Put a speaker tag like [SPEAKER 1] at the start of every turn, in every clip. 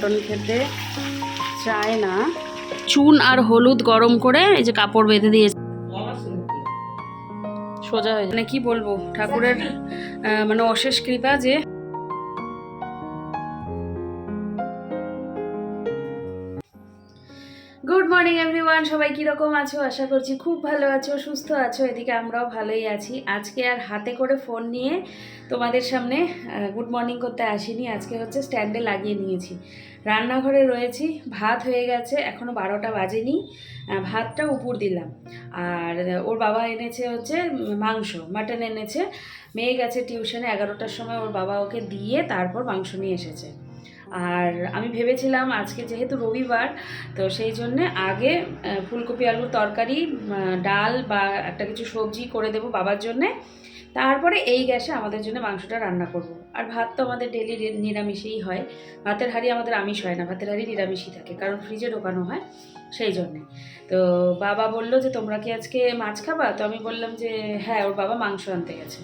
[SPEAKER 1] Mutton খেতে চায় না। চুন আর হলুদ গরম করে এই যে কাপড় বেঁধে দিয়েছে। সোজা হয়ে মানে কি বলব ঠাকুরের মানে অশেষ কৃপা যে গুড মর্নিং এভরিওয়ান সবাই কীরকম আছো? আশা করছি খুব ভালো আছো সুস্থ আছো। এদিকে আমরাও ভালোই আছি। আজকে আর হাতে করে ফোন নিয়ে তোমাদের সামনে গুড মর্নিং করতে আসিনি। আজকে হচ্ছে স্ট্যান্ডে লাগিয়ে নিয়েছি। রান্নাঘরে রয়েছি, ভাত হয়ে গেছে এখনও বারোটা বাজেনি ভাতটা উপর দিলাম। আর ওর বাবা এনেছে হচ্ছে মাংস, মাটন এনেছে। মেয়ে গেছে টিউশনে এগারোটার সময়, ওর বাবা ওকে দিয়ে তারপর মাংস নিয়ে এসেছে। আর আমি ভেবেছিলাম আজকে যেহেতু রবিবার, তো সেই জন্যে আগে ফুলকপি, আলুর তরকারি ডাল বা একটা কিছু সবজি করে দেবো বাবার জন্যে। তারপরে এই গ্যাসে আমাদের জন্য মাংসটা রান্না করব। আর ভাত তো আমাদের ডেলি নিরামিষেই হয়। ভাতের হাঁড়ি আমাদের আমিষ হয় না, ভাতের হাঁড়ি নিরামিষই থাকে, কারণ ফ্রিজে ঢোকানো হয় সেই জন্যে। তো বাবা বলল যে, তোমরা কি আজকে মাছ খাবা? তো আমি বললাম যে হ্যাঁ ওর বাবা মাংস আনতে গেছে।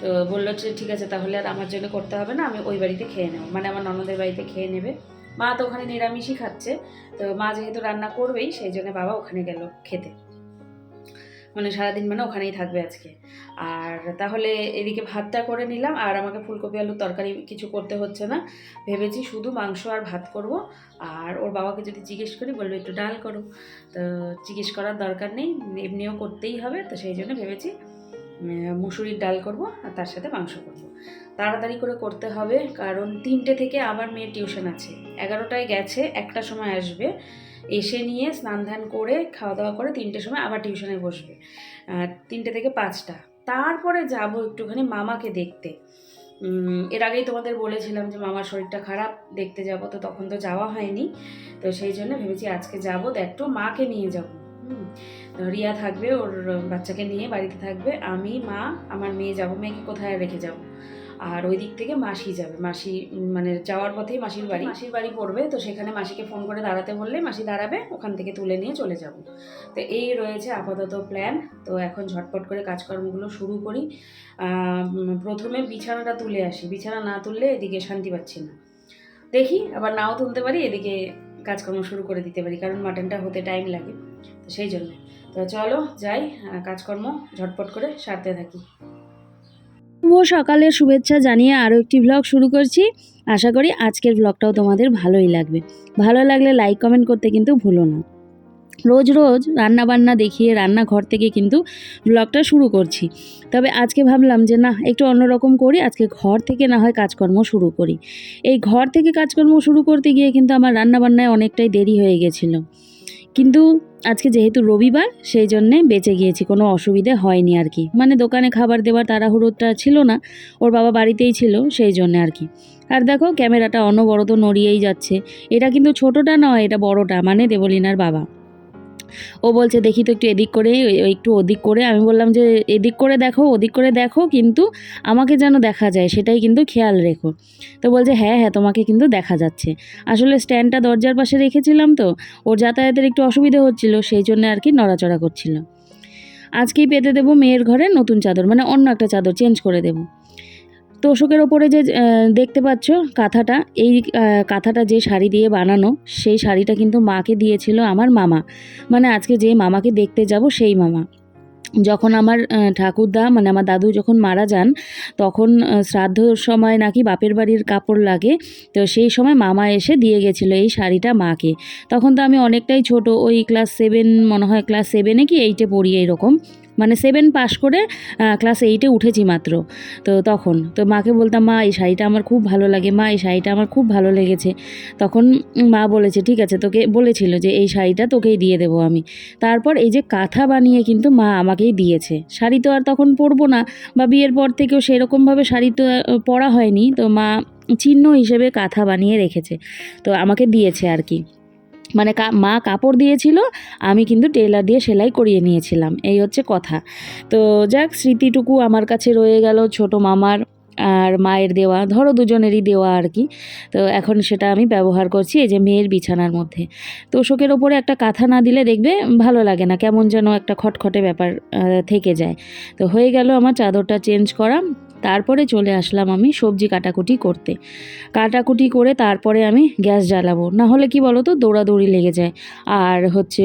[SPEAKER 1] তো বলল যে, ঠিক আছে, তাহলে আর আমার জন্য করতে হবে না, আমি ওই বাড়িতে খেয়ে নেব। মানে আমার ননদের বাড়িতে খেয়ে নেবে। মা তো ওখানে নিরামিষই খাচ্ছে, তো মা যেহেতু রান্না করবেই, সেই জন্য বাবা ওখানে গেল খেতে। মানে সারাদিন মানে ওখানেই থাকবে আজকে। আর তাহলে এদিকে ভাতটা করে নিলাম, আর আমাকে ফুলকপি আলুর তরকারি কিছু করতে হচ্ছে না। ভেবেছি শুধু মাংস আর ভাত করব, আর ওর বাবাকে যদি জিজ্ঞেস করি, বলবে একটু ডাল করো। তো জিজ্ঞেস করার দরকার নেই, এমনিও করতেই হবে, তো সেই জন্য ভেবেছি মুসুরির ডাল করব, আর তার সাথে মাংস করব। তাড়াতাড়ি করে করতে হবে, কারণ তিনটে থেকে আবার মেয়ের টিউশন আছে। এগারোটায় গেছে, একটা সময় আসবে। এসে নিয়ে স্নান ধান করে খাওয়া দাওয়া করে তিনটের সময় আবার টিউশনে বসবে তিনটে থেকে পাঁচটা। তারপরে যাব একটুখানি মামাকে দেখতে। এর আগেই তোমাদের বলেছিলাম যে মামার শরীরটা খারাপ, দেখতে যাব তো তখন তো যাওয়া হয়নি। তো সেই জন্য ভেবেছি আজকে যাব একটু মাকে নিয়ে যাব। রিয়া থাকবে, ওর বাচ্চাকে নিয়ে বাড়িতে থাকবে, আমি, মা, আমার মেয়ে যাব, মেয়েকে কোথায় রেখে যাব? আর ওই দিক থেকে মাসি যাবে। মাসি মানে যাওয়ার পথেই মাসির বাড়ি। মাসির বাড়ি পড়বে, তো সেখানে মাসিকে ফোন করে দাঁড়াতে বললে মাসি দাঁড়াবে, ওখান থেকে তুলে নিয়ে চলে যাব। তো এই রয়েছে আপাতত প্ল্যান তো এখন ঝটপট করে কাজকর্মগুলো শুরু করি। প্রথমে বিছানাটা তুলে আসি। বিছানা না তুললে এদিকে শান্তি পাচ্ছি না। দেখি, আবার নাও তুলতে পারি, এদিকে কাজকর্ম শুরু করে দিতে পারি, কারণ মাটনটা হতে টাইম লাগে। তো সেই জন্য। তো চলো, যাই কাজকর্ম ঝটপট করে সারতে থাকি। শুভ সকালের শুভেচ্ছা জানিয়ে আরও একটি ভ্লগ শুরু করছি। আশা করি আজকের ভ্লগটাও তোমাদের ভালোই লাগবে। ভালো লাগলে লাইক কমেন্ট করতে কিন্তু ভুলো না। রোজ রোজ রান্না বান্না দেখিয়ে রান্নাঘর থেকে কিন্তু ব্লগটা শুরু করছি। তবে আজকে ভাবলাম যে না, একটু অন্যরকম করি। আজকে ঘর থেকে না হয় কাজকর্ম শুরু করি। এই ঘর থেকে কাজকর্ম শুরু করতে গিয়ে কিন্তু আমার রান্না বান্নায় অনেকটাই দেরি হয়ে গেছিল। কিন্তু আজকে যেহেতু রবিবার, সেই জন্যে বেঁচে গিয়েছি, কোনো অসুবিধে হয়নি আর কি। মানে দোকানে খাবার দেওয়ার তাড়াহুড়োটা ছিল না, ওর বাবা বাড়িতেই ছিল, সেই জন্যে আর কি। আর দেখো, ক্যামেরাটা অনবরত নড়িয়েই যাচ্ছে। এটা কিন্তু ছোটোটা নয়, এটা বড়টা মানে দেবলিনার বাবা। ও বলছে, দেখি তো একটু এদিক করে একটু ওদিক করে। আমি বললাম যে, এদিক করে দেখো, ওদিক করে দেখো, কিন্তু আমাকে যেন দেখা যায়, সেটাই কিন্তু খেয়াল রেখো। তো বলছে হ্যাঁ হ্যাঁ তোমাকে কিন্তু দেখা যাচ্ছে। আসলে স্ট্যান্ডটা দরজার পাশে রেখেছিলাম তো, ওর যাতায়াতের একটু অসুবিধে হচ্ছিল, সেই জন্য আর কি নড়াচড়া করছিল। আজকেই পেতে দেবো মেয়ের ঘরে নতুন চাদর মানে অন্য একটা চাদর চেঞ্জ করে দেবো। তোষকের ওপরে যে দেখতে পাচ্ছ কাঁথাটা এই কাঁথাটা যে শাড়ি দিয়ে বানানো সেই শাড়িটা কিন্তু মাকে দিয়েছিল আমার মামা। মানে আজকে যে মামাকে দেখতে যাব সেই মামা। যখন আমার ঠাকুরদা মানে আমার দাদু যখন মারা যান তখন আহ, শ্রাদ্ধর সময় নাকি বাপের বাড়ির কাপড় লাগে তো সেই সময় মামা এসে দিয়ে গেছিল এই শাড়িটা মাকে। তখন তো আমি অনেকটাই ছোট ওই ক্লাস সেভেন মনে হয় ক্লাস সেভেনে কি এইটে পড়ি এইরকম। মানে সেভেন পাশ করে ক্লাস এইটে উঠেছি মাত্র। তো তখন, তো মাকে বলতাম, মা, এই শাড়িটা আমার খুব ভালো লাগে, মা, এই শাড়িটা আমার খুব ভালো লেগেছে। তখন মা বলেছে, ঠিক আছে, তোকে বলেছিল যে, এই শাড়িটা তোকেই দিয়ে দেবো আমি। তারপর এই যে কাঁথা বানিয়ে কিন্তু মা আমাকেই দিয়েছে। শাড়ি তো আর তখন পরবো না, বা বিয়ের পর থেকেও সেরকমভাবে শাড়ি তো পরা হয়নি। তো মা চিহ্ন হিসেবে কাঁথা বানিয়ে রেখেছে। তো আমাকে দিয়েছে আর কি। মানে মা কাপড় দিয়েছিল, আমি কিন্তু টেলার দিয়ে সেলাই করিয়ে নিয়েছিলাম। এই হচ্ছে কথা। তো যাক, স্মৃতিটুকু আমার কাছে রয়ে গেল ছোট মামার আর মায়ের দেওয়া, ধরো দুজনেরই দেওয়া আর কি। তো এখন সেটা আমি ব্যবহার করছি এই যে মেয়ের বিছানার মধ্যে। তোষকের ওপরে একটা কাঁথা না দিলে দেখবে ভালো লাগে না, কেমন যেন একটা খটখটে ব্যাপার থেকে যায়। তো হয়ে গেল আমার চাদরটা চেঞ্জ করা। তারপরে চলে আসলাম আমি সবজি কাটাকুটি করতে। কাটাকুটি করে তারপরে আমি গ্যাস জ্বালাবো। না হলে কি বলো তো দৌড়াদৌড়ি লেগে যায়। আর হচ্ছে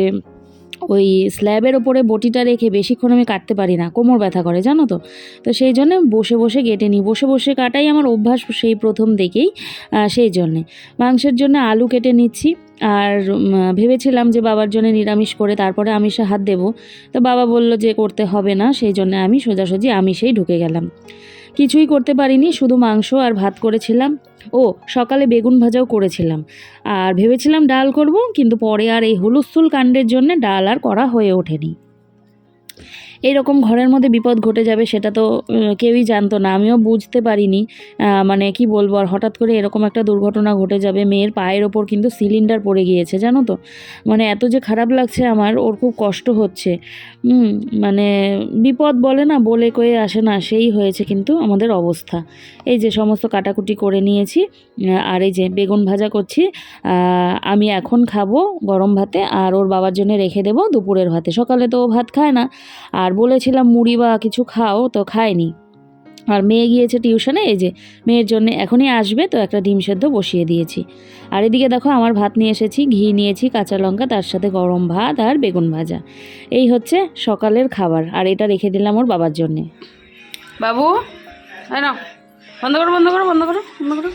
[SPEAKER 1] ওই স্ল্যাবের ওপরে বটিটা রেখে বেশিক্ষণ আমি কাটতে পারি না, কোমর ব্যথা করে, জানো তো? তো সেই জন্য বসে বসে কেটে নিই। বসে বসে কাটাই আমার অভ্যাস সেই প্রথম দেখেই সেই জন্যে। মাংসের জন্য আলু কেটে নিচ্ছি। আর ভেবেছিলাম যে বাবার জন্য নিরামিষ করে তারপরে আমিষে হাত দেব। তো বাবা বলল যে করতে হবে না, সেই জন্য আমি সোজাসুজি আমিষেই ঢুকে গেলাম। কিছুই করতে পারিনি, শুধু মাংস আর ভাত করেছিলাম। ও, সকালে বেগুন ভাজাও করেছিলাম। আর ভেবেছিলাম ডাল করব, কিন্তু পরে আর এই হুলুস্থুল কাণ্ডের জন্য ডাল আর করা হয়ে ওঠেনি। এইরকম ঘরের মধ্যে বিপদ ঘটে যাবে সেটা তো কেউই জানতো না। আমিও বুঝতে পারিনি মানে কি বলব, আর হঠাৎ করে এরকম একটা দুর্ঘটনা ঘটে যাবে, মেয়ের পায়ের ওপর কিন্তু সিলিন্ডার পড়ে গিয়েছে, জানো তো? মানে এত যে খারাপ লাগছে আমার, ওর খুব কষ্ট হচ্ছে। মানে বিপদ বলে না, বলে কয়ে আসে না, সেই হয়েছে কিন্তু আমাদের অবস্থা। এই যে সমস্ত কাটাকুটি করে নিয়েছি আর এই যে বেগুন ভাজা করছি আমি এখন খাব গরম ভাতে, আর ওর বাবার জন্য রেখে দেবো দুপুরের ভাতে। সকালে তো ও ভাত খায় না, আর বলেছিলাম, মুড়ি বা কিছু খাও। তো খায়নি আর মেয়ে গিয়েছে টিউশনে, এই যে মেয়ের জন্য এখনই আসবে, তো একটা ডিম সেদ্ধ বসিয়ে দিয়েছি। আর এদিকে দেখো, আমার ভাত নিয়ে এসেছি, ঘি নিয়েছি, কাঁচা লঙ্কা, তার সাথে গরম ভাত আর বেগুন ভাজা। এই হচ্ছে সকালের খাবার, আর এটা রেখে দিলাম ওর বাবার জন্যে। বাবু নাও, বন্ধ করো বন্ধ করো বন্ধ করো বন্ধ করো।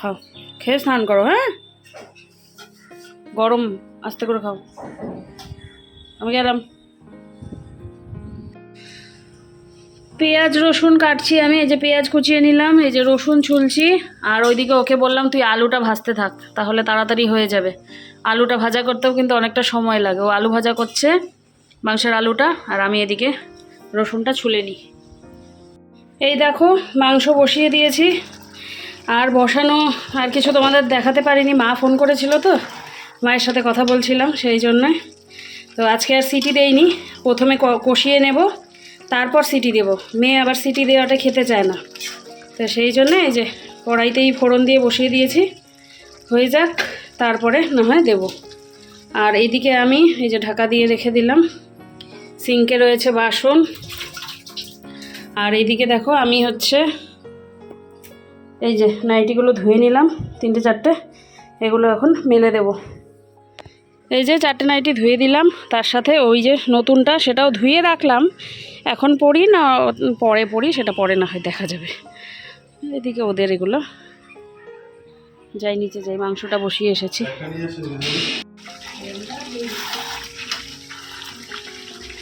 [SPEAKER 1] খাও, খেয়ে স্নান করো হ্যাঁ? গরম আস্তে করে খাও। আমি গেলাম। পেঁয়াজ, রসুন কাটছি আমি। এই যে পেঁয়াজ কুচিয়ে নিলাম, এই যে রসুন ছুলছি। আর ওইদিকে ওকে বললাম, তুই আলুটা ভাজতে থাক, তাহলে তাড়াতাড়ি হয়ে যাবে। আলুটা ভাজা করতেও কিন্তু অনেকটা সময় লাগে। ও আলু ভাজা করছে, মাংসের আলুটা, আর আমি এদিকে রসুনটা ছুলে নিই। এই দেখো, মাংস বসিয়ে দিয়েছি। আর বসানো আর কিছু তোমাদের দেখাতে পারিনি, মা ফোন করেছিল তো। মায়ের সাথে কথা বলছিলাম, সেই জন্যে। তো আজকে আর সিটি দেইনি, প্রথমে কষিয়ে নেব, তারপর সিটি দেব। মেয়ে আবার সিটি দেওয়াটা খেতে চায় না। তো সেই জন্য এই যে কড়াইতেই ফোড়ন দিয়ে বসিয়ে দিয়েছি। হয়ে যাক, তারপরে না হয় দেব। আর এইদিকে আমি এই যে ঢাকা দিয়ে রেখে দিলাম। সিঙ্কে রয়েছে বাসন। আর এইদিকে দেখো, আমি হচ্ছে এই যে নাইটিগুলো ধুয়ে নিলাম, তিনটে চারটে। এগুলো এখন মেলে দেব। এই যে চারটে নাইটি ধুয়ে দিলাম, তার সাথে ওই যে নতুনটা সেটাও ধুয়ে রাখলাম। এখন পরি না, পরে পড়ি সেটা পরে না হয় দেখা যাবে। এদিকে ওদের এগুলো। যাই নিচে যাই, মাংসটা বসিয়ে এসেছি।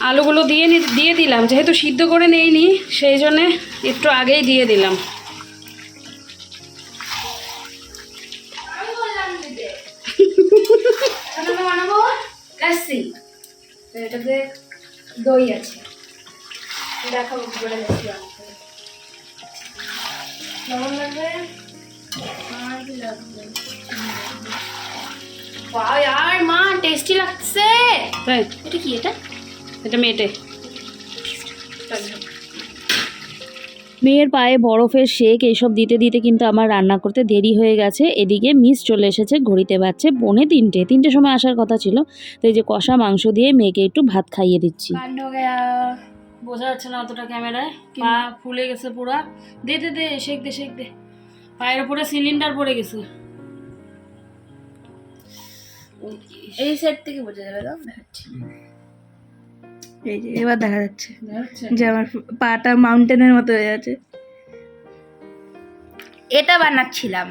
[SPEAKER 1] আলুগুলো দিয়ে দিয়ে দিলাম, যেহেতু সিদ্ধ করে নেইনি, সেই জন্যে একটু আগেই দিয়ে দিলাম।
[SPEAKER 2] দই আছে। দেখাবো কি করে লবণ লাগবে? আর লাগবে মা টেস্টি লাগছে এটা কি এটা?
[SPEAKER 1] এটা মেটে মেয়ের পায়ে বরফের শেক এইসব দিতে দিতে কিন্তু আমার রান্না করতে দেরি হয়ে গেছে। এদিকে মিস চলে এসেছে ঘড়িতে বাজছে পৌনে তিনটে। তিনটে সময় আসার কথা ছিল তো এই যে কষা মাংস দিয়ে মেয়েকে একটু ভাত খাইয়ে দিচ্ছি। বোঝা যাচ্ছে না অতটা ক্যামেরায়। পা ফুলে গেছে পুরা। দে দে দে শেক দে শেক দে। পায়ের উপরে সিলিন্ডার পড়ে গেছে।
[SPEAKER 2] এই সাইড থেকে বোঝা যাবে দাও দেখাচ্ছি। এই যে এবার দেখা যাচ্ছে যে আমার পাটা মাউন্টেনের মতো হয়ে আছে এটা বানাচ্ছিলাম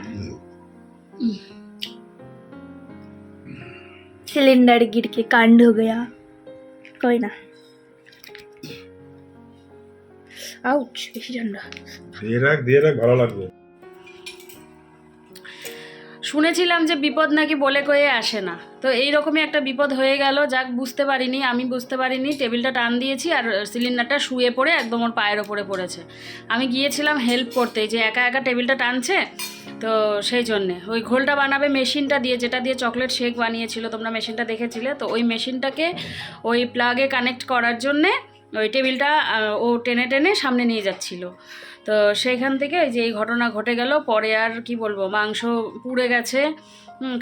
[SPEAKER 2] सिलेंडर गिर के कांड हो गया कोई ना আউচ বেশি ঠান্ডা
[SPEAKER 3] দিয়ে রাখ দিয়ে রাখ ভালো লাগবে
[SPEAKER 1] শুনেছিলাম যে বিপদ নাকি বলে কয়ে আসে না তো এইরকমই একটা বিপদ হয়ে গেল। যাক, বুঝতে পারিনি, আমি বুঝতে পারিনি। টেবিলটা টান দিয়েছি আর সিলিন্ডারটা শুয়ে পড়ে একদম ওর পায়ের ওপরে পড়েছে। আমি গিয়েছিলাম হেল্প করতে যে একা একা টেবিলটা টানছে, তো সেই জন্যে। ওই ঘোলটা বানাবে মেশিনটা দিয়ে, যেটা দিয়ে চকলেট শেক বানিয়েছিল, তোমরা মেশিনটা দেখেছিলে, তো ওই মেশিনটাকে ওই প্লাগে কানেক্ট করার জন্যে ওই টেবিলটা ও টেনে টেনে সামনে নিয়ে যাচ্ছিল। তো সেইখান থেকে যে এই ঘটনা ঘটে গেল, পরে আর কি বলব, মাংস পুড়ে গেছে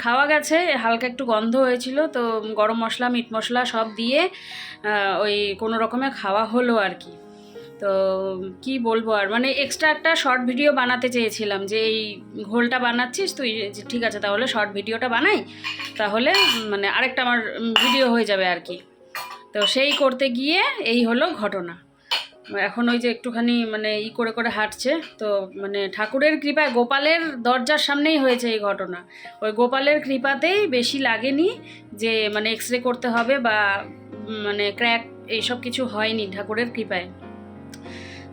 [SPEAKER 1] খাওয়া গেছে, হালকা একটু গন্ধ হয়েছিল, তো গরম মশলা, মিট মশলা সব দিয়ে ওই কোনো রকমে খাওয়া হলো আর কি। তো কি বলব আর মানে এক্সট্রা একটা শর্ট ভিডিও বানাতে চেয়েছিলাম যে, এই ঘোলটা বানাচ্ছিস তুই? ঠিক আছে, তাহলে শর্ট ভিডিওটা বানাই, তাহলে মানে আরেকটা আমার ভিডিও হয়ে যাবে আর কি। তো সেই করতে গিয়ে এই হলো ঘটনা। এখন ওই যে একটুখানি মানে ই করে করে হাঁটছে, তো মানে ঠাকুরের কৃপায় গোপালের দরজার সামনেই হয়েছে এই ঘটনা। ওই গোপালের কৃপাতেই বেশি লাগেনি যে মানে এক্স রে করতে হবে বা মানে ক্র্যাক এইসব কিছু হয়নি ঠাকুরের কৃপায়।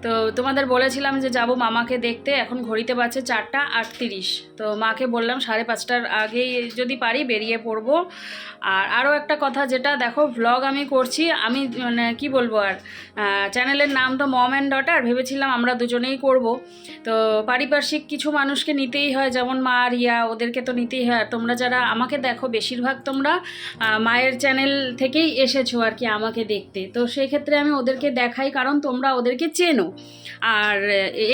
[SPEAKER 1] তো তোমাদের বলেছিলাম যে যাব মামাকে দেখতে, এখন ঘড়িতে বাজছে চারটা আটত্রিশ। তো মাকে বললাম সাড়ে পাঁচটার আগেই যদি পারি বেরিয়ে পড়ব। আর আরও একটা কথা যেটা, দেখো ভ্লগ আমি করছি, আমি মানে কি বলব আর চ্যানেলের নাম তো মম অ্যান্ড ডটার ভেবেছিলাম আমরা দুজনেই করব। তো পারিপার্শ্বিক কিছু মানুষকে নিতেই হয়, যেমন মা রিয়া ওদেরকে তো নিতেই হয়। তোমরা যারা আমাকে দেখো, বেশিরভাগ তোমরা মায়ের চ্যানেল থেকেই এসেছ আর কি আমাকে দেখতে। তো সেই ক্ষেত্রে আমি ওদেরকে দেখাই, কারণ তোমরা ওদেরকে চেনো। আর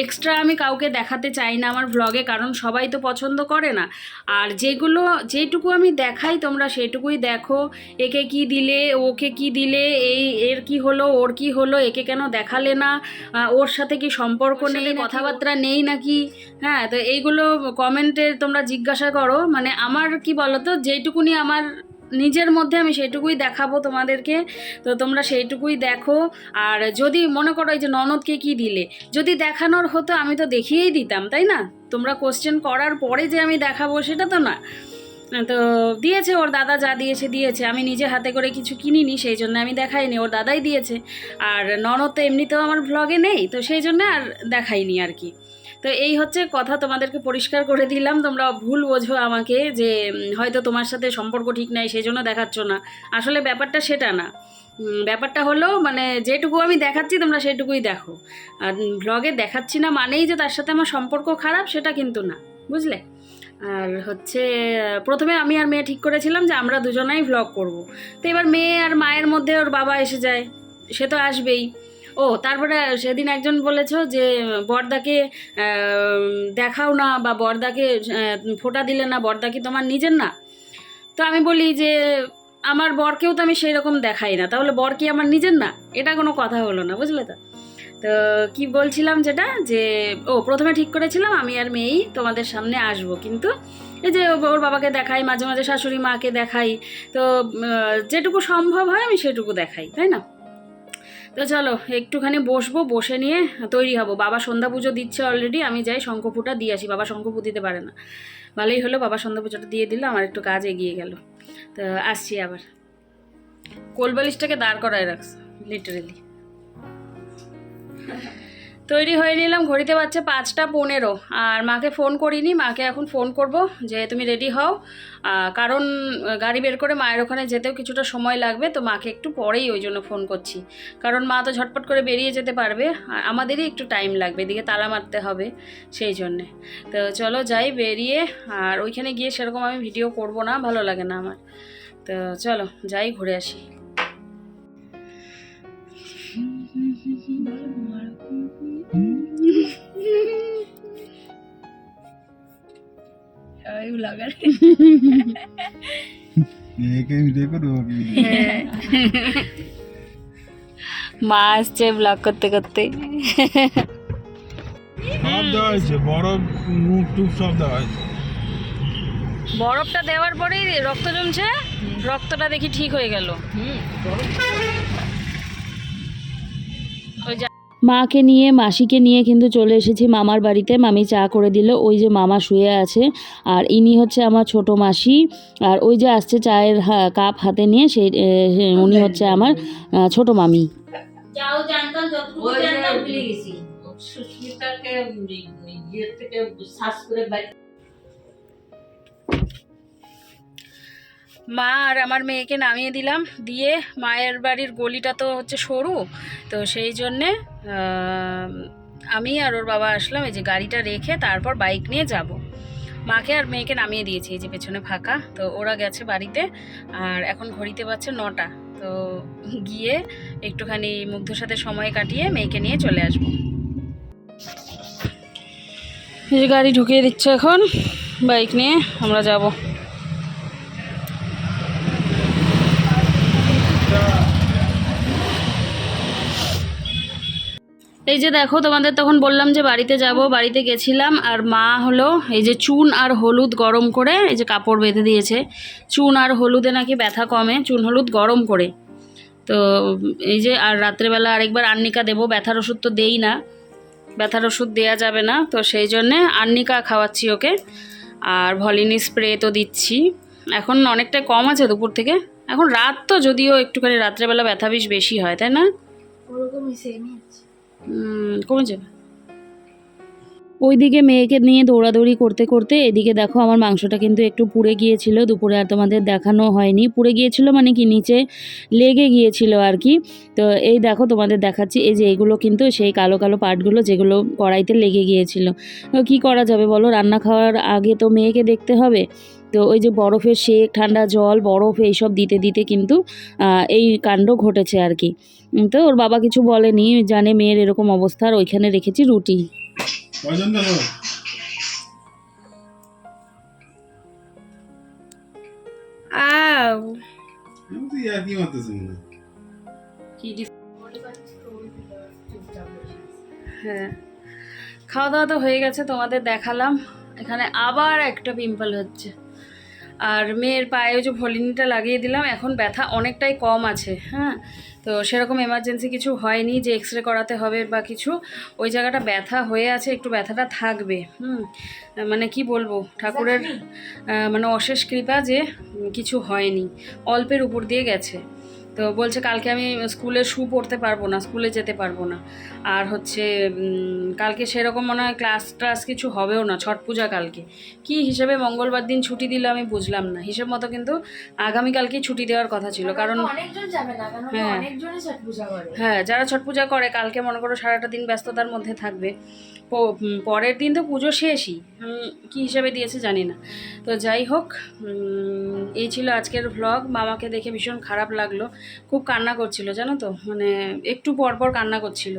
[SPEAKER 1] এক্সট্রা আমি কাউকে দেখাতে চাই না আমার ভ্লগে কারণ সবাই তো পছন্দ করে না। আর যেগুলো যেটুকু আমি দেখাই তোমরা সেটুকুই দেখো একে কি দিলে ওকে কি দিলে এই এর কি হলো ওর কি হলো একে কেন দেখালে না ওর সাথে কি সম্পর্ক নেই কথাবার্তা নেই নাকি? হ্যাঁ তো এইগুলো কমেন্টে তোমরা জিজ্ঞাসা করো। মানে আমার কি বলো তো যেটুকুনি আমার নিজের মধ্যে আমি সেইটুকুই দেখাবো তোমাদেরকে। তো তোমরা সেইটুকুই দেখো। আর যদি মনে করো এই যে ননদকে কি দিলে? যদি দেখানোর হতো আমি তো দেখিয়েই দিতাম, তাই না? তোমরা কোশ্চেন করার পরে যে আমি দেখাবো সেটা তো না। তো দিয়েছে, ওর দাদা যা দিয়েছে দিয়েছে। আমি নিজে হাতে করে কিছু কিনিনি, সেই জন্য আমি দেখাইনি, ওর দাদাই দিয়েছে। আর ননদ তো এমনিতেও আমার ভ্লগে নেই, তো সেই জন্য আর দেখাইনি আর কি। তো এই হচ্ছে কথা, তোমাদেরকে পরিষ্কার করে দিলাম, তোমরা ভুল বোঝো আমাকে যে হয়তো তোমার সাথে সম্পর্ক ঠিক নাই, সেই জন্য দেখাচ্ছ না। আসলে ব্যাপারটা সেটা না। ব্যাপারটা হলো মানে যেটুকু আমি দেখাচ্ছি, তোমরা সেটুকুই দেখো। আর ভ্লগে দেখাচ্ছি না মানেই যে তার সাথে আমার সম্পর্ক খারাপ, সেটা কিন্তু না। বুঝলে? আর হচ্ছে প্রথমে আমি আর মেয়ে ঠিক করেছিলাম যে আমরা দুজনাই ভ্লগ করব। তো এবার মেয়ে আর মায়ের মধ্যে ওর বাবা এসে যায়। সে তো আসবেই। ও, তারপরে সেদিন একজন বলেছ যে, বর্দাকে দেখাও না বা বর্দাকে ফোটা দিলে না, বর্দা কি তোমার নিজের না? তো আমি বলি যে, আমার বরকেও তো আমি সেই রকম দেখাই না। তাহলে বর কি আমার নিজের না? এটা কোনো কথা হলো না, বুঝলে তো? তো কি বলছিলাম যেটা? যে, ও প্রথমে ঠিক করেছিলাম আমি আর মেয়েই তোমাদের সামনে আসব। কিন্তু এই যে ওর বাবাকে দেখাই, মাঝে মাঝে শাশুড়ি মাকে দেখাই, তো যেটুকু সম্ভব হয় আমি সেটুকু দেখাই, তাই না? তো চলো, একটুখানি বসবো, বসে নিয়ে তৈরি হব। বাবা সন্ধ্যা পুজো দিচ্ছে অলরেডি আমি যাই শঙ্খপুটা দিয়ে আসি। বাবা শঙ্খপু দিতে পারে না। ভালোই হলো, বাবা সন্ধ্যা পুজোটা দিয়ে দিল, আমার একটু কাজ এগিয়ে গেল। তো আসছি আবার। কোলবালিশটাকে দাঁড় করায় রাখছে লিটারেলি তৈরি হয়ে নিলাম, ঘড়িতে বাজছে পাঁচটা পনেরো। আর মাকে ফোন করিনি, মাকে এখন ফোন করব যে তুমি রেডি হও। কারণ গাড়ি বের করে মায়ের ওখানে যেতেও কিছুটা সময় লাগবে, তো মাকে একটু পরেই ওই জন্য ফোন করছি। কারণ মা তো ঝটপট করে বেরিয়ে যেতে পারবে, আর আমাদেরই একটু টাইম লাগবে, এদিকে তালা মারতে হবে সেই জন্যে। তো চলো যাই বেরিয়ে, আর ওইখানে গিয়ে সেরকম আমি ভিডিও করব না, ভালো লাগে না আমার। তো চলো, যাই ঘুরে আসি।
[SPEAKER 2] সবাই ব্লগার
[SPEAKER 3] একে ভিডিও করব
[SPEAKER 1] মা আসছে ব্লগ করতে করতে
[SPEAKER 3] সব দেওয়া হয়েছে টুক সব দেওয়া হয়েছে
[SPEAKER 1] বরফটা দেওয়ার পরেই রক্ত জমছে? রক্তটা দেখি ঠিক হয়ে গেল। যা-
[SPEAKER 4] মাকে নিয়ে মাসিকে নিয়ে কিন্তু চলে এসেছি মামার বাড়িতে। মামি চা করে দিল ওই যে মামা শুয়ে আছে। আর ইনি হচ্ছে আমার ছোট মাসি। আর ওই যে আসছে চায়ের হা- কাপ হাতে নিয়ে সেই উনি হচ্ছে আমার ছোট মামি।
[SPEAKER 5] জানতাম
[SPEAKER 1] মা আর আমার মেয়েকে নামিয়ে দিলাম। দিয়ে মায়ের বাড়ির গলিটা তো হচ্ছে সরু। তো সেই জন্যে আমি আর ওর বাবা আসলাম এই যে গাড়িটা রেখে তারপর বাইক নিয়ে যাব। মাকে আর মেয়েকে নামিয়ে দিয়েছি এই যে পেছনে ফাঁকা। তো ওরা গেছে বাড়িতে আর এখন ঘড়িতে পাচ্ছে নটা। তো গিয়ে একটুখানি মুগ্ধর সাথে সময় কাটিয়ে মেয়েকে নিয়ে চলে আসব। এই যে গাড়ি ঢুকিয়ে দিচ্ছে এখন। বাইক নিয়ে আমরা যাব। এই যে দেখো, তোমাদের তখন বললাম যে বাড়িতে যাব, বাড়িতে গেছিলাম, আর মা হলো এই যে চুন আর হলুদ গরম করে এই যে কাপড় বেঁধে দিয়েছে। চুন আর হলুদে নাকি ব্যথা কমে, চুন হলুদ গরম করে। তো এই যে, আর রাত্রেবেলা আরেকবার আর্নিকা দেবো, ব্যথার ওষুধ তো দেই না, ব্যথার ওষুধ দেওয়া যাবে না, তো সেই জন্যে আর্নিকা খাওয়াচ্ছি ওকে। আর ভলিনি স্প্রে তো দিচ্ছি। এখন অনেকটাই কম আছে দুপুর থেকে। এখন রাত তো যদিও একটুখানি রাত্রেবেলা ব্যথা বেশ বেশি হয়, তাই না?
[SPEAKER 2] ওরকমই আছে।
[SPEAKER 1] কমে যাবে
[SPEAKER 4] ওইদিকে মেয়েকে নিয়ে দৌড়াদৌড়ি করতে করতে এদিকে দেখো আমার মাংসটা কিন্তু একটু পুড়ে গিয়েছিল, দুপুরে আর তোমাদের দেখানো হয়নি। পুড়ে গিয়েছিল মানে কি, নিচে লেগে গিয়েছিল আর কি। তো এই দেখো তোমাদের দেখাচ্ছি, এই যে এগুলো কিন্তু সেই কালো কালো পার্টগুলো যেগুলো কড়াইতে লেগে গিয়েছিল। তো কী করা যাবে বলো, রান্না খাওয়ার আগে তো মেয়েকে দেখতে হবে? তো ওই যে বরফের শেক ঠান্ডা জল বরফ এইসব দিতে দিতে কিন্তু এই কাণ্ড ঘটেছে আর কি। তো ওর বাবা কিছু বলেনি জানে মেয়ের এরকম অবস্থা আর ওইখানে রেখেছি রুটি।
[SPEAKER 3] হ্যাঁ?
[SPEAKER 1] খাওয়া দাওয়া তো হয়ে গেছে তোমাদের দেখালাম। এখানে আবার একটা পিম্পল হচ্ছে। আর মেয়ের পায়ে ওই যে ভলিনিটা লাগিয়ে দিলাম এখন ব্যথা অনেকটাই কম আছে হ্যাঁ? তো সেরকম এমার্জেন্সি কিছু হয়নি যে এক্স রে করাতে হবে বা কিছু। ওই জায়গাটা ব্যথা হয়ে আছে একটু ব্যথাটা থাকবে হুম? মানে কি বলব ঠাকুরের মানে অশেষ কৃপা যে কিছু হয়নি অল্পের উপর দিয়ে গেছে। তো বলছে কালকে আমি স্কুলে শু পড়তে পারব না স্কুলে যেতে পারব না। আর হচ্ছে কালকে সেরকম মনে হয় ক্লাস টাস কিছু হবেও না ছট পূজা কালকে। কি হিসেবে মঙ্গলবার দিন ছুটি দিল আমি বুঝলাম না। হিসেব মতো কিন্তু আগামীকালকেই ছুটি দেওয়ার কথা ছিল কারণ হ্যাঁ। হ্যাঁ যারা ছট পূজা করে কালকে মনে করো সারাটা দিন ব্যস্ততার মধ্যে থাকবে। পরের দিন তো পুজো শেষই। কি হিসাবে দিয়েছে জানি না। তো যাই হোক এই ছিল আজকের ভ্লগ মামাকে দেখে ভীষণ খারাপ লাগল। খুব কান্না করছিল, জানো তো? মানে একটু পর পর কান্না করছিল।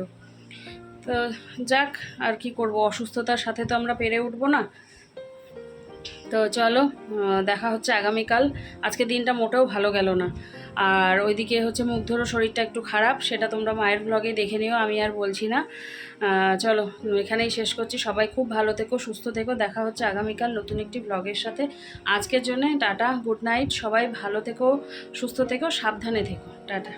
[SPEAKER 1] তো যাক, আর কি করব? অসুস্থতার সাথে তো আমরা পেরে উঠবো না। তো চলো দেখা হচ্ছে আগামীকাল। আজকে দিনটা মোটেও ভালো গেল না। আর ওইদিকে হচ্ছে মুগ্ধরও শরীরটা একটু খারাপ, সেটা তোমরা মায়ের ব্লগে দেখে নিও, আমি আর বলছি না। চলো, এখানেই শেষ করছি। সবাই খুব ভালো থেকো, সুস্থ থেকো, দেখা হচ্ছে আগামীকাল নতুন একটি ব্লগের সাথে। আজকের জন্য টাটা গুড নাইট সবাই ভালো থেকো, সুস্থ থেকো, সাবধানে থেকো, টাটা।